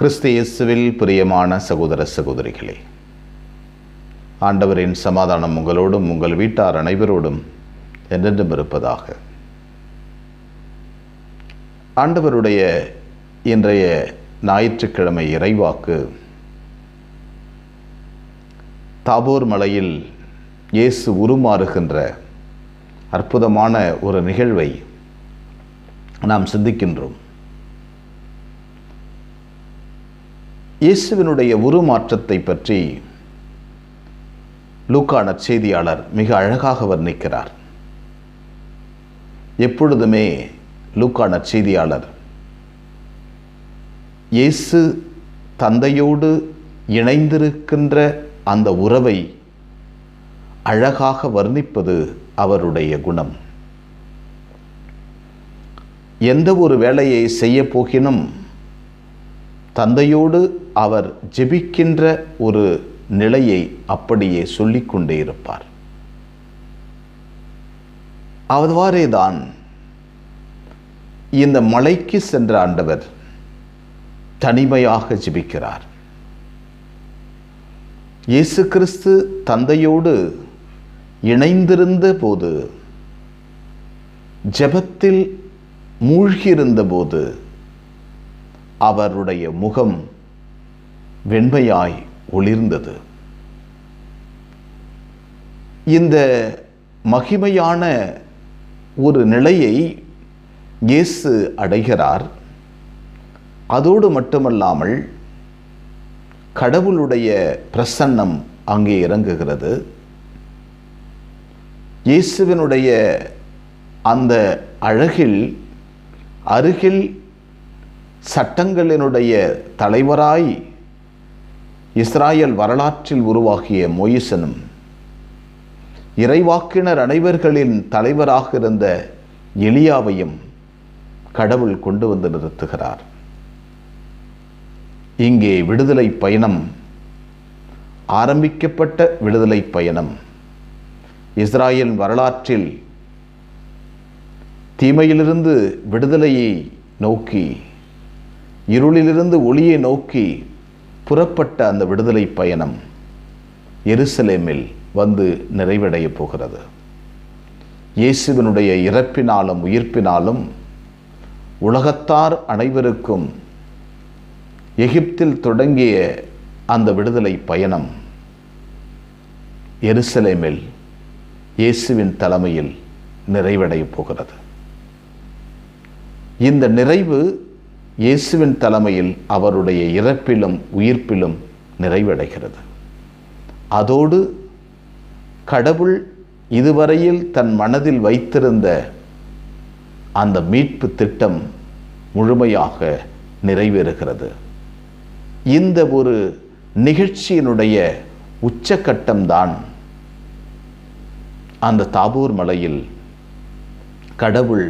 கிறிஸ்து இயேசுவில் பிரியமான சகோதர சகோதரிகளே ஆண்டவரின் சமாதானம் உங்களோடும் உங்கள் வீட்டார் அனைவரோடும் என்றென்றும் இருப்பதாக. ஆண்டவருடைய இன்றைய ஞாயிற்றுக்கிழமை இறைவாக்கு தாபோர் மலையில் இயேசு உருமாறுகின்ற அற்புதமான ஒரு நிகழ்வை நாம் சிந்திக்கின்றோம். இயேசுவினுடைய உருமாற்றத்தை பற்றி லூக்கான செய்தியாளர் மிக அழகாக வர்ணிக்கிறார். எப்பொழுதுமே லூக்கான செய்தியாளர் இயேசு தந்தையோடு இணைந்திருக்கின்ற அந்த உறவை அழகாக வர்ணிப்பது அவருடைய குணம். எந்த ஒரு வேலையை செய்ய போகினும் தந்தையோடு அவர் ஜெபிக்கின்ற ஒரு நிலையை அப்படியே சொல்லிக்கொண்டே இருப்பார். அவ்வாறேதான் இந்த மலைக்கு சென்ற ஆண்டவர் தனிமையாக ஜெபிக்கிறார். இயேசு கிறிஸ்து தந்தையோடு இணைந்திருந்த போது ஜெபத்தில் மூழ்கியிருந்த போது அவருடைய முகம் வெண்மையாய் ஒளிர்ந்தது. இந்த மகிமையான ஒரு நிலையை இயேசு அடைகிறார். அதோடு மட்டுமல்லாமல் கடவுளுடைய பிரசன்னம் அங்கே இறங்குகிறது. இயேசுவினுடைய அந்த அழகில் அருகில் சட்டங்களினுடைய தலைவராய் இஸ்ராயல் வரலாற்றில் உருவாகிய மொயிசனும் இறைவாக்கினர் அனைவர்களின் தலைவராக இருந்த எலியாவையும் கடவுள் கொண்டு வந்து நிறுத்துகிறார். இங்கே விடுதலை பயணம் ஆரம்பிக்கப்பட்ட விடுதலை பயணம். இஸ்ராயல் வரலாற்றில் தீமையிலிருந்து விடுதலையை நோக்கி இருளிலிருந்து ஒளியை நோக்கி புறப்பட்ட அந்த விடுதலை பயணம் எருசலேமில் வந்து நிறைவடைய போகிறது. இயேசுவினுடைய இறப்பினாலும் உயிர்ப்பினாலும் உலகத்தார் அனைவருக்கும் எகிப்தில் தொடங்கிய அந்த விடுதலை பயணம் எருசலேமில் இயேசுவின் தலைமையில் நிறைவடைய போகிறது. இந்த நிறைவு இயேசுவின் தலைமையில் அவருடைய இறப்பிலும் உயிர்ப்பிலும் நிறைவடைகிறது. அதோடு கடவுள் இதுவரையில் தன் மனதில் வைத்திருந்த அந்த மீட்பு திட்டம் முழுமையாக நிறைவேறுகிறது. இந்த ஒரு நிகழ்ச்சியினுடைய உச்சக்கட்டம்தான் அந்த தாபூர் மலையில் கடவுள்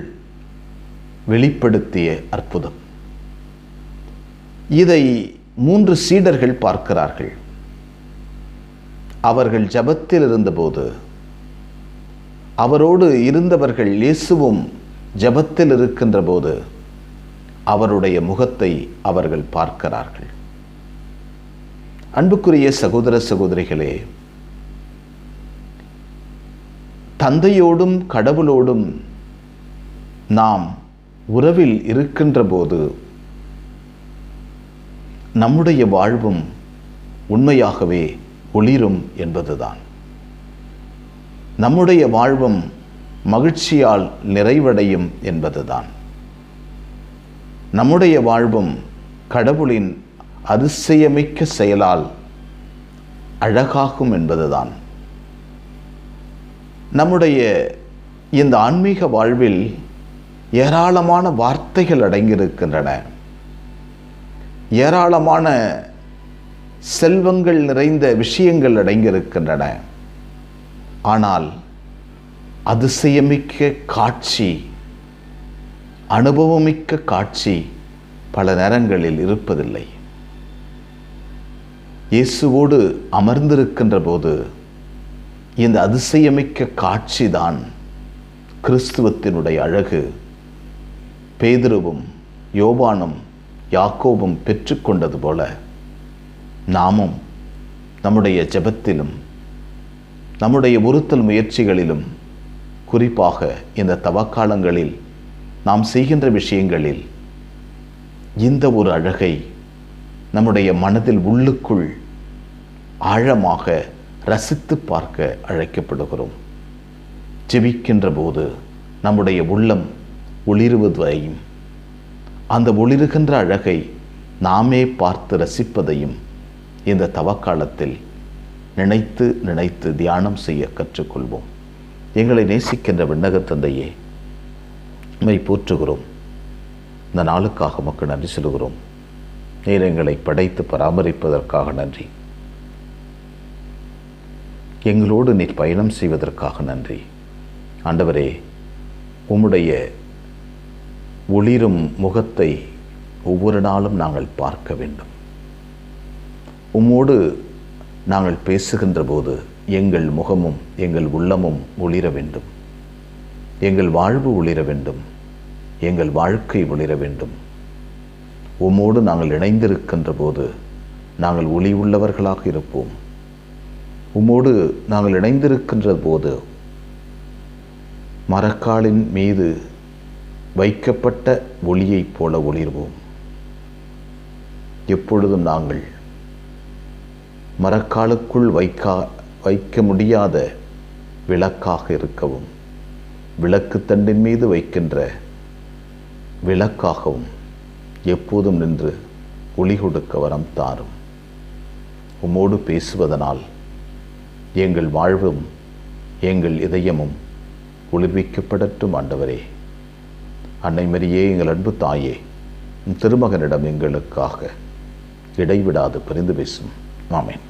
வெளிப்படுத்திய அற்புதம். இதை மூன்று சீடர்கள் பார்க்கிறார்கள். அவர்கள் ஜபத்தில் இருந்தபோது அவரோடு இருந்தவர்கள் இயேசுவும் ஜபத்தில் இருக்கின்ற போது அவருடைய முகத்தை அவர்கள் பார்க்கிறார்கள். அன்புக்குரிய சகோதர சகோதரிகளே தந்தையோடும் கடவுளோடும் நாம் உறவில் இருக்கின்ற போது நம்முடைய வாழ்வும் உண்மையாகவே ஒளிரும் என்பதுதான். நம்முடைய வாழ்வும் மகிழ்ச்சியால் நிறைவடையும் என்பதுதான். நம்முடைய வாழ்வும் கடவுளின் அதிசயமிக்க செயலால் அழகாகும் என்பதுதான். நம்முடைய இந்த ஆன்மீக வாழ்வில் ஏராளமான வார்த்தைகள் அடங்கியிருக்கின்றன. ஏராளமான செல்வங்கள் நிறைந்த விஷயங்கள் அடங்கியிருக்கின்றன. ஆனால் அதிசயமிக்க காட்சி அனுபவமிக்க காட்சி பல நேரங்களில் இருப்பதில்லை. இயேசுவோடு அமர்ந்திருக்கின்ற போது இந்த அதிசயமிக்க காட்சிதான் கிறிஸ்துவத்தினுடைய அழகு. பேதுருவும் யோபானும் யாக்கோபும் பெற்றுக்கொண்டது போல நாமும் நம்முடைய ஜெபத்திலும் நம்முடைய உறுத்தல் முயற்சிகளிலும் குறிப்பாக இந்த தவக்காலங்களில் நாம் செய்கின்ற விஷயங்களில் இந்த ஒரு அழகை நம்முடைய மனதில் உள்ளுக்குள் ஆழமாக ரசித்து பார்க்க அழைக்கப்படுகிறோம். ஜெபிக்கின்ற போது நம்முடைய உள்ளம் ஒளிருவதையும் அந்த ஒளிருகின்ற அழகை நாமே பார்த்து ரசிப்பதையும் இந்த தவக்காலத்தில் நினைத்து நினைத்து தியானம் செய்ய கற்றுக்கொள்வோம். எங்களை நேசிக்கின்ற விண்ணகத் தந்தையே போற்றுகிறோம். இந்த நாளுக்காக மக்கள் நன்றி செலுகிறோம் நீர் எங்களை படைத்து பராமரிப்பதற்காக நன்றி. எங்களோடு நீர் பயணம் செய்வதற்காக நன்றி. ஆண்டவரே உம்முடைய ஒளிரும் முகத்தை ஒவ்வொரு நாளும் நாங்கள் பார்க்க வேண்டும். உம்மோடு நாங்கள் பேசுகின்ற போது எங்கள் முகமும் எங்கள் உள்ளமும் ஒளிர வேண்டும். எங்கள் வாழ்வு ஒளிர வேண்டும். எங்கள் வாழ்க்கை ஒளிர வேண்டும். உம்மோடு நாங்கள் இணைந்திருக்கின்ற போது நாங்கள் ஒளி உள்ளவர்களாக இருப்போம். உம்மோடு நாங்கள் இணைந்திருக்கின்ற போது மரக்காலின் மீது வைக்கப்பட்ட ஒளியைப் போல ஒளிர்வோம். எப்பொழுதும் நாங்கள் மரக்காலுக்குள் வைக்கா வைக்க முடியாத விளக்காக இருக்கவும் விளக்கு தண்டின் மீது வைக்கின்ற விளக்காகவும் எப்போதும் நின்று ஒளி கொடுக்க வரம் தாரும். உம்மோடு பேசுவதனால் எங்கள் வாழ்வும் எங்கள் இதயமும் ஒளிர்விக்கப்படட்டும் ஆண்டவரே. அன்னை மரியே எங்கள் அன்பு தாயே திருமகனிடம் எங்களுக்காக இடைவிடாது பிரிந்து பேசும். ஆமென்.